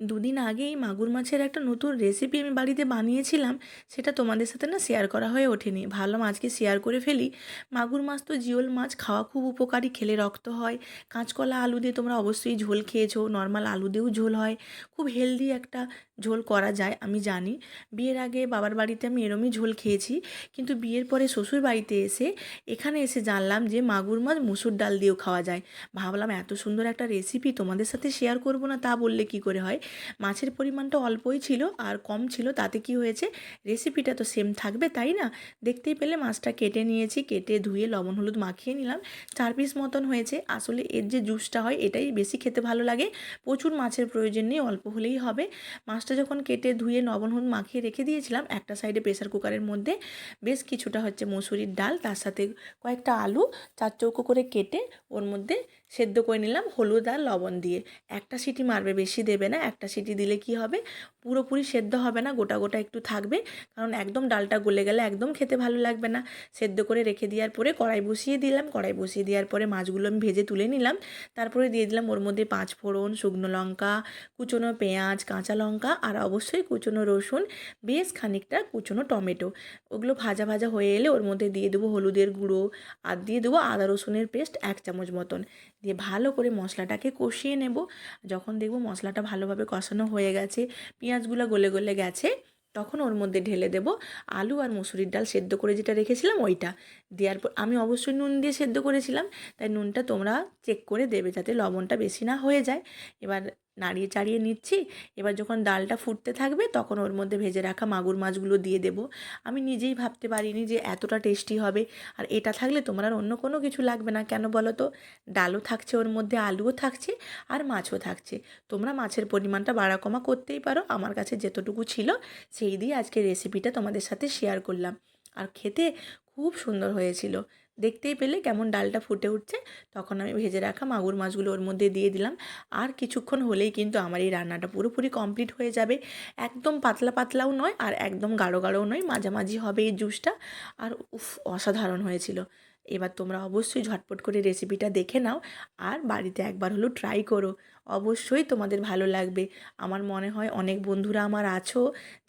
দুদিন আগেই মাগুর মাছের একটা নতুন রেসিপি আমি বাড়িতে বানিয়েছিলাম, সেটা তোমাদের সাথে না শেয়ার করা হয়ে ওঠেনি। ভালো মাছকে শেয়ার করে ফেলি। মাগুর মাছ তো জিওল মাছ, খাওয়া খুব উপকারী, খেলে রক্ত হয়। কাঁচকলা আলু দিয়ে তোমরা অবশ্যই ঝোল খেয়েছো নর্মাল আলু দিয়েও ঝোল হয়। খুব হেলদি একটা ঝোল করা যায়, আমি জানি। বিয়ের আগে বাবার বাড়িতে আমি এরমই ঝোল খেয়েছি। কিন্তু বিয়ের পরে শ্বশুর বাড়িতে এসে, এখানে এসে জানলাম যে মাগুর মাছ, মুসুর ডাল দিয়েও খাওয়া যায়। ভাবলাম এত সুন্দর একটা রেসিপি তোমাদের সাথে শেয়ার করব না, তা বললে কি করে হয়? মাছের পরিমাণটা অল্পই ছিল আর কম ছিল, তাতে কি হয়েছে? রেসিপিটা তো সেম থাকবে, তাই না? দেখতেই পেলে মাছটা কেটে নিয়েছি, কেটে ধুয়ে লবণ, হলুদ মাখিয়ে নিলাম। চার পিস মতন হয়েছে। আসলে এর যে জুসটা হয়, এটাই বেশি খেতে ভালো লাগে। প্রচুর মাছের প্রয়োজন নেই, অল্প হলেই হবে। মাছটা যখন কেটে ধুয়ে লবণ হলুদ মাখিয়ে রেখে দিয়েছিলাম, একটা সাইডে প্রেসার কুকারের মধ্যে বেশ কিছুটা হচ্ছে মসুরির ডাল, তার সাথে কয়েকটা আলু, চার চৌকো করে কেটে ওর মধ্যে সেদ্ধ করে নিলাম হলুদ আর লবণ দিয়ে। একটা সিটি মারবে বেশি দেবে না, একটা সিটি দিলে কি হবে? পুরোপুরি সেদ্ধ হবে না, গোটা গোটা একটু থাকবে, কারণ একদম ডালটা গলে গেলে একদম খেতে ভালো লাগবে না। সেদ্ধ করে রেখে দেওয়ার পরে কড়াই বসিয়ে দিলাম, কড়াই বসিয়ে দেওয়ার পরে মাছগুলো আমি ভেজে তুলে নিলাম। তারপরে দিয়ে দিলাম ওর মধ্যে পাঁচ ফোড়ন, শুকনো লঙ্কা, কুচনো পেঁয়াজ, কাঁচা লঙ্কা আর অবশ্যই কুচনো রসুন, বেশ খানিকটা কুচনো টমেটো। ওগুলো ভাজা ভাজা হয়ে এলে ওর মধ্যে দিয়ে দেবো হলুদের গুঁড়ো আর দিয়ে দেবো আদা রসুনের পেস্ট এক চামচ মতন। দিয়ে ভালো করে মশলাটাকে কষিয়ে নেব। যখন দেখব মশলাটা ভালোভাবে কষানো হয়ে গেছে, পেঁয়াজগুলো গলে গলে গেছে, তখন ওর মধ্যে ঢেলে দেব আলু আর মুসুরির ডাল সেদ্ধ করে যেটা রেখেছিলাম ওইটা। দেওয়ার পর আমি অবশ্যই নুন দিয়ে সেদ্ধ করেছিলাম, তাই নুনটা তোমরা চেক করে দেবে যাতে লবণটা বেশি না হয়ে যায়। এবার নাড়িয়ে চাড়িয়ে নিচ্ছি। এবার যখন ডালটা ফুটতে থাকবে তখন ওর মধ্যে ভেজে রাখা মাগুর মাছগুলো দিয়ে দেবো। আমি নিজেই ভাবতে পারিনি যে এতটা টেস্টি হবে। আর এটা থাকলে তোমার আর অন্য কোনো কিছু লাগবে না। কেন বলো তো? ডালও থাকছে ওর মধ্যে, আলুও থাকছে আর মাছও থাকছে। তোমরা মাছের পরিমাণটা বাড়া কমা করতেই পারো। আমার কাছে যেতটুকু ছিল সেই দিয়ে আজকে রেসিপিটা তোমাদের সাথে শেয়ার করলাম। আর খেতে খুব সুন্দর হয়েছিল। দেখতেই পেলে কেমন ডালটা ফুটে উঠছে। তখন আমি ভেজে রাখা মাগুর মাছগুলো ওর মধ্যে দিয়ে দিলাম। আর কিছুক্ষণ হলেই কিন্তু আমার এই রান্নাটা পুরোপুরি কমপ্লিট হয়ে যাবে। একদম পাতলা পাতলাও নয় আর একদম গাঢ় গাঢ়ও নয়, মাঝামাঝি হবে এই জুসটা। আর উফ, অসাধারণ হয়েছিল। এবার তোমরা অবশ্যই ঝটপট করে রেসিপিটা দেখে নাও আর বাড়িতে একবার হলেও ট্রাই করো। অবশ্যই তোমাদের ভালো লাগবে। আমার মনে হয় অনেক বন্ধুরা আমার আছো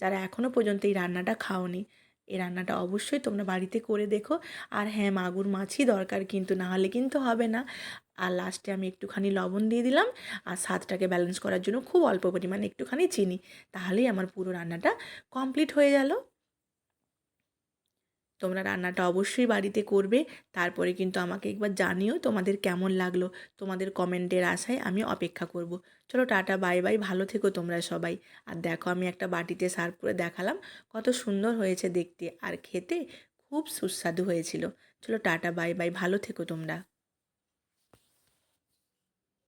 যারা এখনও পর্যন্ত এই রান্নাটা খাওনি। এই রান্নাটা অবশ্যই তোমরা বাড়িতে করে দেখো। আর হ্যাঁ মাগুর মাছই দরকার কিন্তু, না হলে কিন্তু হবে না। আর লাস্টে আমি একটুখানি লবণ দিয়ে দিলাম। আর স্বাদটাকে ব্যালেন্স করার জন্য খুব অল্প পরিমাণে একটুখানি চিনি। তাহলেই আমার পুরো রান্নাটা কমপ্লিট হয়ে গেল। তোমরা রান্নাটা অবশ্যই বাড়িতে করবে। তারপরে কিন্তু আমাকে একবার জানিও তোমাদের কেমন লাগল। তোমাদের কমেন্টের আশায় আমি অপেক্ষা করব। চলো টাটা, বাই বাই। ভালো থেকো তোমরা সবাই। আর দেখো, আমি একটা বাটিতে সার্ভ করে দেখালাম কত সুন্দর হয়েছে দেখতে। আর খেতে খুব সুস্বাদু হয়েছিল। চলো টাটা, বাই বাই। ভালো থেকো তোমরা।